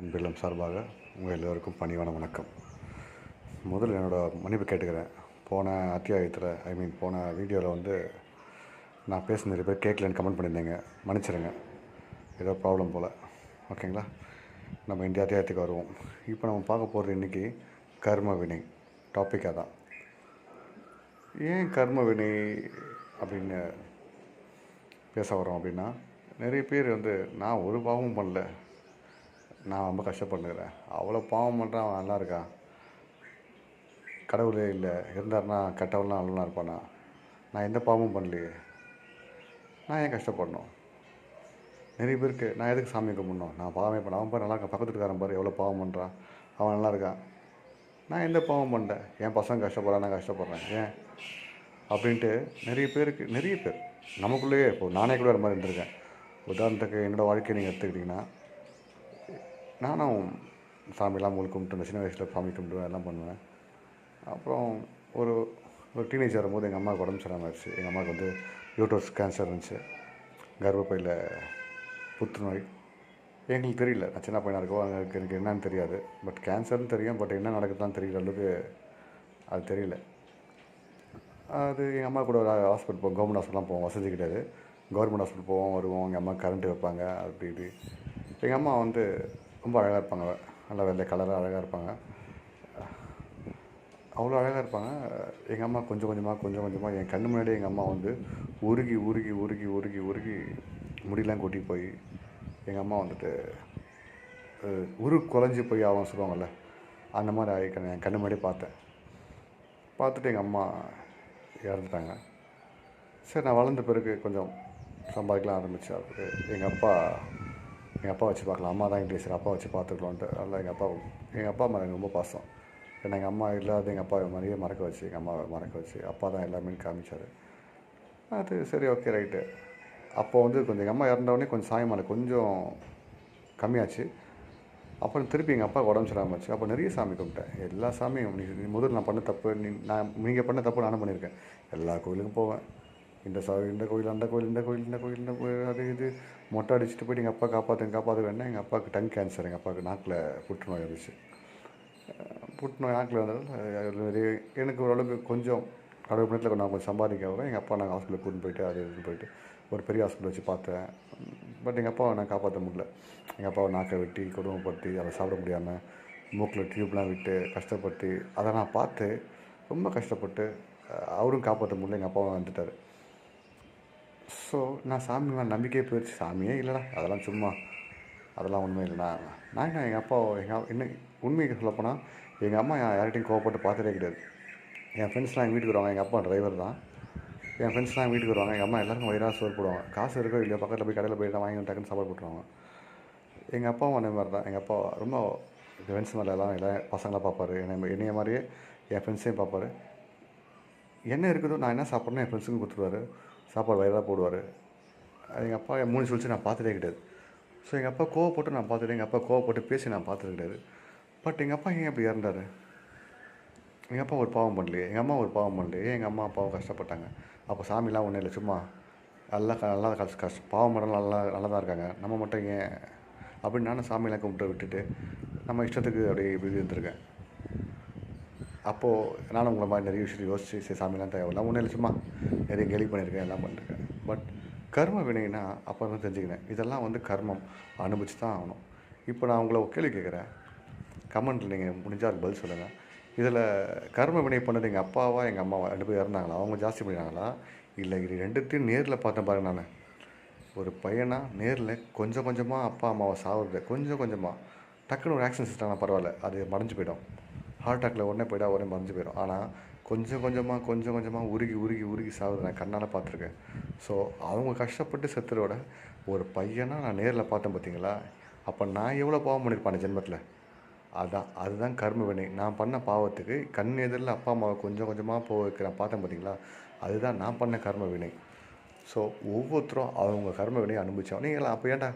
அன்பிலும் சார்பாக உங்கள் எல்லோருக்கும் பணிவான வணக்கம். முதல்ல என்னோடய மன்னிப்பு கேட்டுக்கிறேன். போன அத்தியாயத்தில் ஐ மீன் போன வீடியோவில் வந்து நான் பேசின நிறைய பேர் கேட்கலன்னு கமெண்ட் பண்ணியிருந்தேங்க. மன்னிச்சிடுங்க ஏதோ ப்ராப்ளம் போல். ஓகேங்களா நம்ம இந்த அத்தியாயத்துக்கு வருவோம். இப்போ நம்ம பார்க்க போகிறது இன்றைக்கி கர்ம வினை. டாப்பிக்காக தான் ஏன் கர்ம வினை அப்படின்னு பேச வரோம் அப்படின்னா நிறைய பேர் வந்து நான் ஒரு பாவமும் பண்ணல. நான் ரொம்ப கஷ்டப்படுகிறேன். அவ்வளோ பாவம் பண்ணுறான் அவன் நல்லா இருக்கான். கடவுளே இல்லை இருந்தாருன்னா கெட்டவெல்லாம் நல்லா இருப்பானா? நான் எந்த பாவமும் பண்ணலையே. நான் ஏன் கஷ்டப்படணும்? நிறைய பேருக்கு நான் எதுக்கு சாமி கும்பிடணும்? நான் பாவமே பண்ண அவன் பாரு நல்லா இருக்கான். பக்கத்துக்காரன் பாரு எவ்வளோ பாவம் பண்ணுறான் அவன் நல்லா இருக்கான். நான் எந்த பாவம் பண்ணுறேன் என் பசங்க கஷ்டப்படுறான் நான் கஷ்டப்படுறேன். ஏன்? அப்படின்ட்டு நிறைய பேருக்கு நிறைய பேர் நமக்குள்ளேயே இப்போ நானே கூட ஒரு மாதிரி இருந்திருக்கேன். உதாரணத்துக்கு என்னோடய வாழ்க்கையை நீங்கள் எடுத்துக்கிட்டிங்கன்னா நானும் சாமிலாம் முழு கும்பிட்டு சின்ன வயசில் சாமி கும்பிட்டு எல்லாம் பண்ணுவேன். அப்புறம் ஒரு ஒரு டீனேஜ் வரும்போது எங்கள் அம்மாவுக்கு உடம்பு சரியாமல் ஆயிடுச்சு. எங்கள் அம்மாவுக்கு வந்து யூட்ரஸ் கேன்சர் இருந்துச்சு. கர்ப்பப்பையில் புற்றுநோய். எங்களுக்கு தெரியல. நான் சின்ன பையனாக இருக்கோ எனக்கு எனக்கு என்னன்னு தெரியாது. பட் கேன்சர்னு தெரியும். பட் என்ன நடக்குதுன்னு தெரியல அளவுக்கு அது தெரியல. அது எங்கள் அம்மா கூட ஒரு ஹாஸ்பிட்டல் போவோம். கவர்மெண்ட் ஹாஸ்பிட்டலாம் போவோம். வசதி கிடையாது. கவர்மெண்ட் ஹாஸ்பிட்டல் போவோம் வருவோம். எங்கள் அம்மா கரண்ட்டு வைப்பாங்க. அப்படி இப்படி. எங்கள் அம்மா வந்து ரொம்ப அழகாக இருப்பாங்க. நல்லா வெள்ளை கலராக அழகாக இருப்பாங்க. அவ்வளோ அழகாக இருப்பாங்க. எங்கள் அம்மா கொஞ்சம் கொஞ்சமாக கொஞ்சம் கொஞ்சமாக என் கண்ணு முன்னாடியே எங்கள் அம்மா வந்து உருகி உருகி உருகி உருகி உருகி முடியெலாம் கொட்டி போய் எங்கள் அம்மா வந்துட்டு உரு குலைஞ்சி போய் ஆகும் சொல்லுவாங்கள்ல அந்த மாதிரி ஆகி என் கண்ணு முன்னாடியே பார்த்தேன். பார்த்துட்டு எங்கள் அம்மா இறந்துட்டாங்க. சரி நான் வளர்ந்த பிறகு கொஞ்சம் சம்பாதிக்கலாம் ஆரம்பித்தேன் எங்கள் அப்பா எங்கள் அப்பா வச்சு பார்க்கலாம். அம்மா தான் இங்கிலீஷ் அப்பா வச்சு பார்த்துக்கலான்ட்டு அதில் எங்கள் அப்பா எங்கள் அப்பா மேலே எனக்கு ரொம்ப பாசம். ஏன்னா எங்கள் அம்மா இல்லாத எங்கள் அப்பா மாதிரியே மறக்க வச்சு எங்கள் அம்மாவை மறக்க வச்சு அப்பா தான் எல்லாமே காமிச்சார். அது சரி ஓகே ரைட்டு. அப்போ வந்து கொஞ்சம் எங்கள் அம்மா இறந்தவொடனே கொஞ்சம் சாமி மேலே கொஞ்சம் கம்மியாச்சு. அப்புறம் திருப்பி எங்கள் அப்பா உடம்பு சரியாமல் அப்போ நிறைய சாமி கும்பிட்டேன். எல்லா சாமியும் நீ நீ முதல்ல நான் பண்ண தப்பு நீ நான் நீங்கள் பண்ண தப்பு நானும் பண்ணியிருக்கேன். எல்லா கோயிலுக்கும் போவேன். இந்த ச இந்த கோயில் அந்த கோயில் இந்த கோயில் இந்த கோயில் இந்த கோயில் அது இது மொட்டை அடிச்சுட்டு போயிட்டு எங்கள் அப்பா காப்பாற்றுங்க காப்பாற்ற எங்கள் அப்பாவுக்கு டங் கேன்சர் எங்கள் அப்பாவுக்கு நாக்கில் புற்றுநோய் இருந்துச்சு புற்றுநோய் நாக்கில் வந்ததால் எனக்கு ஓரளவுக்கு கொஞ்சம் கடவுள் நேரத்தில் நான் கொஞ்சம் சம்பாதிக்கவும் எங்கள் அப்பா நாங்கள் ஹாஸ்பிட்டலுக்கு கூட்டின்னு போயிட்டு அது போயிட்டு ஒரு பெரிய ஹாஸ்பிட்டல் வச்சு பார்த்தேன் பட் எங்கள் அப்பாவை நான் காப்பாற்ற முடியல எங்கள் அப்பாவை நாக்கை வெட்டி கொடுமைப்படுத்தி அதை சாப்பிட முடியாமல் மூக்கில் டியூப்லாம் விட்டு கஷ்டப்பட்டு அதை நான் பார்த்து ரொம்ப கஷ்டப்பட்டு அவரும் காப்பாற்ற முடியல எங்கள் அப்பாவும் வந்துட்டார் ஸோ நான் சாமி மேலே நம்பிக்கையே போயிடுச்சு. சாமியே இல்லைடா அதெல்லாம் சும்மா. அதெல்லாம் உண்மை இல்லைண்ணா நான் என்ன எங்கள் அப்பா எங்கள் இன்னும் உண்மைக்கு சொல்லப்போனால் எங்கள் அம்மா யார்கிட்டையும் கோவப்பட்டு பார்த்ததே கிடையாது. என் ஃப்ரெண்ட்ஸ்லாம் எங்கள் வீட்டுக்கு வருவாங்க. எங்கள் அப்பா டிரைவர் தான். என் ஃப்ரெண்ட்ஸ்லாம் எங்கள் வீட்டுக்கு வருவாங்க. எங்கள் அம்மா எல்லாருக்கும் வயிறாக சோறு போடுவாங்க. காசு இருக்கோ இல்லையோ பக்கத்தில் போய் கடையில் போய் வாங்கி டக்குன்னு சாப்பாடு போட்டுருவாங்க. எங்கள் அப்பாவும் அந்த மாதிரி தான். எங்கள் அப்பா ரொம்ப ஃப்ரெண்ட்ஸ் மேலே எல்லாம் எல்லாம் பசங்களாக பார்ப்பாரு. என்னை என்னைய மாதிரியே என் ஃப்ரெண்ட்ஸையும் பார்ப்பாரு. என்ன இருக்குதோ நான் என்ன சாப்பிட்றேன்னு என் ஃப்ரெண்ட்ஸுக்கும் கொடுத்துருவாரு. சாப்பாடு வயலாக போடுவார். எங்கள் அப்பா என் மூணு சொல்லிச்சு நான் பார்த்ததே கிடையாது. ஸோ எங்கள் அப்பா கோவப்பட்டு நான் பார்த்துட்டேன் எங்கள் அப்பா கோவப்பட்டு பேசி நான் பார்த்தது கிடையாது. பட் எங்கள் அப்பா ஏன் அப்படி இறந்தாரு? எங்கள் அப்பா ஒரு பாவம் பண்ணலையே. எங்கள் அம்மா ஒரு பாவம் பண்ணலையே. எங்கள் அம்மா அப்பாவும் கஷ்டப்பட்டாங்க? அப்போ சாமிலாம் ஒன்றும் இல்லை சும்மா நல்லா க- நல்லா கஷ்ட கஷ்ட பாவம் பண்ணலாம் நல்லா நல்லா தான் இருக்காங்க. நம்ம மட்டும் ஏன்? அப்படின்னு நானும் சாமியெல்லாம் கும்பிட்டு விட்டுட்டு நம்ம இஷ்டத்துக்கு அப்படியே இப்படி இருந்திருக்கேன். அப்போது நானும் உங்களை மாதிரி நிறைய விஷயம் யோசிச்சு சரி சாமிலாம் தேவையில்லாம் ஒன்றும் இல்லை சும்மா நிறைய கேள்வி பண்ணியிருக்கேன் எல்லாம் பண்ணிருக்கேன் பட் கர்ம வினைனா அப்போ தான் தெரிஞ்சுக்கினேன். இதெல்லாம் வந்து கர்மம். அனுபவிச்சு தான் ஆகணும். இப்போ நான் உங்களை கேள்வி கேட்குறேன். கமெண்ட்டில் நீங்கள் முடிஞ்சால் அதுக்கு பதில் சொல்லுங்கள் இதில் கர்ம வினை பண்ணது எங்கள் அப்பாவா எங்கள் அம்மாவா? ரெண்டு பேர் இறந்தாங்களா? அவங்க ஜாஸ்தி பண்ணினாங்களா இல்லை இது ரெண்டுத்தையும் நேரில் பார்த்தேன் பாருங்க நான். ஒரு பையனாக நேரில் கொஞ்சம் கொஞ்சமாக அப்பா அம்மாவை சாவுறது கொஞ்சம் கொஞ்சமாக டக்குன்னு ஒரு ஆக்ஷன் சிஸ்டம்னா பரவாயில்ல அது மறைஞ்சு போயிடும். ஹார்ட் அட்டாக்ல உடனே போய்டா உடனே மறைஞ்சு போயிடும். ஆனால் கொஞ்சம் கொஞ்சமாக கொஞ்சம் கொஞ்சமாக உருகி உருகி உருகி சாவுறது நான் கண்ணால் பார்த்துருக்கேன். ஸோ அவங்க கஷ்டப்பட்டு செத்துறோட ஒரு பையனாக நான் நேரில் பார்த்தேன் பார்த்தீங்களா அப்போ நான் எவ்வளோ பாவம் பண்ணியிருப்பானே ஜென்மத்தில்? அதான் அதுதான் கர்ம வினை. நான் பண்ண பாவத்துக்கு கண் எதிரில் அப்பா அம்மாவை கொஞ்சம் கொஞ்சமாக போக வைக்கிறேன் பார்த்தேன் பார்த்தீங்களா அதுதான் நான் பண்ண கர்ம வினை. ஸோ ஒவ்வொருத்தரும் அவங்க கர்ம வினையை அனுபவிச்சோம் நீங்களா அப்போ ஏன்டா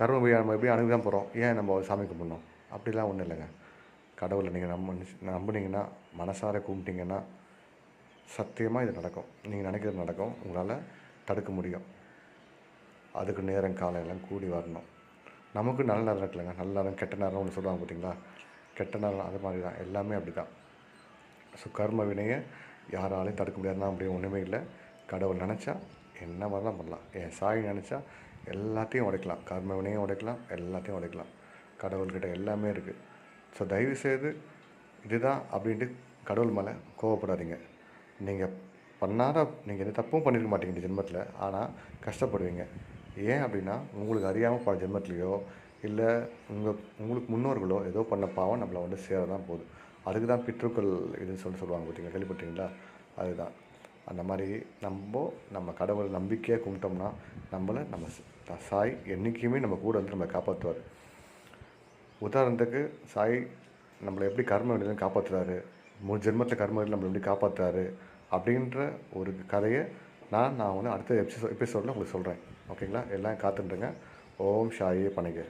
கர்ம வினை நம்ம எப்படி அனுப்பி தான் போகிறோம் ஏன் நம்ம சாமி கும்பிடணும்? அப்படிலாம் ஒன்றும் இல்லைங்க. கடவுளை நீங்கள் நம்ப நம்புனீங்கன்னா மனசார கும்பிட்டீங்கன்னா சத்தியமாக இது நடக்கும். நீங்கள் நினைக்கிறது நடக்கும். உங்களால் தடுக்க முடியும். அதுக்கு நேரம் காலையெல்லாம் எல்லாம் கூடி வரணும். நமக்கு நல்ல நேரம் இருக்குல்லங்க. நல்ல நேரம் கெட்ட நேரம் ஒன்று சொல்லுவாங்க பார்த்தீங்களா கெட்ட நேரம் அது மாதிரி தான். எல்லாமே அப்படி தான் ஸோ கர்ம வினையை யாராலையும் தடுக்க முடியாதுன்னா அப்படி ஒன்றுமே இல்லை. கடவுள் நினச்சா என்ன மாதிரி தான் பண்ணலாம். என் சாய் நினச்சா எல்லாத்தையும் உடைக்கலாம். கர்ம வினையும் உடைக்கலாம். எல்லாத்தையும் உடைக்கலாம். கடவுள்கிட்ட எல்லாமே இருக்குது ஸோ தயவு செய்து இதுதான் அப்படின்ட்டு கடவுள் மேலே கோவப்படாதீங்க. நீங்கள் பண்ணாத நீங்கள் எந்த தப்பும் பண்ணியிருக்க மாட்டீங்க இந்த ஜென்மத்தில். ஆனால் கஷ்டப்படுவீங்க. ஏன் அப்படின்னா உங்களுக்கு அறியாமல் பல ஜென்மத்துலேயோ இல்லை உங்கள் உங்களுக்கு முன்னோர்களோ ஏதோ பண்ண பாவம் நம்மளை வந்து சேர தான் போகுது. அதுக்கு தான் பித்ருக்கள் இதுன்னு சொல்லி சொல்லுவாங்க பார்த்தீங்களா கேள்விப்பட்டீங்களா அதுதான். அந்த மாதிரி நம்ம நம்ம கடவுள் நம்பிக்கையாக கும்பிட்டோம்னா நம்மளை நம்ம சாய் என்றைக்குமே நம்ம கூட வந்து நம்ம காப்பாற்றுவார் உதாரணத்துக்கு சாய் நம்மளை எப்படி கர்ம வினையிலும் காப்பாற்றுறாரு மூணு ஜென்மத்தில் கர்ம வினையில நம்மளை எப்படி காப்பாற்றுறாரு அப்படின்ற ஒரு கதையை நான் நான் வந்து அடுத்த எபிசோ எபிசோடில் உங்களுக்கு சொல்கிறேன் ஓகேங்களா எல்லாம் காத்துட்டுருங்க. ஓம் ஷாயே பணிக.